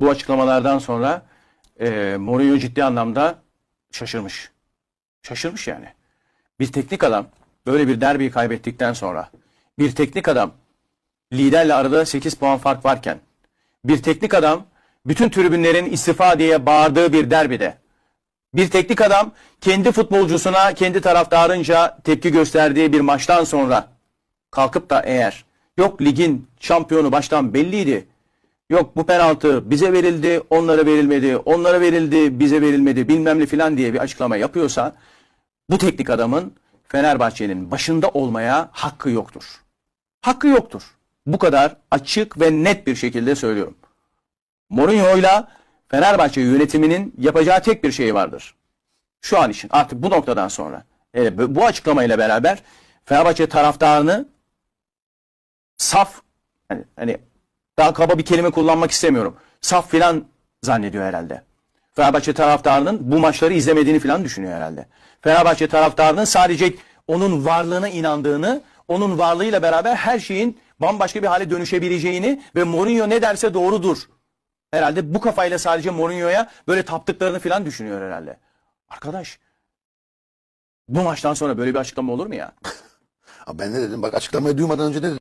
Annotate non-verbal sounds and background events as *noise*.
bu açıklamalardan sonra e, Mourinho ciddi anlamda şaşırmış. Şaşırmış yani. Bir teknik adam böyle bir derbiyi kaybettikten sonra bir teknik adam liderle arada 8 puan fark varken bir teknik adam bütün tribünlerin istifa diye bağırdığı bir derbide bir teknik adam kendi futbolcusuna kendi taraftarınca tepki gösterdiği bir maçtan sonra kalkıp da eğer yok ligin şampiyonu baştan belliydi. Yok bu penaltı bize verildi, onlara verilmedi, onlara verildi, bize verilmedi bilmem ne filan diye bir açıklama yapıyorsa bu teknik adamın Fenerbahçe'nin başında olmaya hakkı yoktur. Hakkı yoktur. Bu kadar açık ve net bir şekilde söylüyorum. Mourinho'yla Fenerbahçe yönetiminin yapacağı tek bir şey vardır. Şu an için artık bu noktadan sonra e, bu açıklamayla beraber Fenerbahçe taraftarını saf hani, hani daha kaba bir kelime kullanmak istemiyorum. Saf filan zannediyor herhalde. Fenerbahçe taraftarının bu maçları izlemediğini filan düşünüyor herhalde. Fenerbahçe taraftarının sadece onun varlığına inandığını, onun varlığıyla beraber her şeyin bambaşka bir hale dönüşebileceğini ve Mourinho ne derse doğrudur. Herhalde bu kafayla sadece Mourinho'ya böyle taptıklarını filan düşünüyor herhalde. Arkadaş bu maçtan sonra böyle bir açıklama olur mu ya? *laughs* Abi ben ne dedim? Bak açıklamayı duymadan önce ne dedim?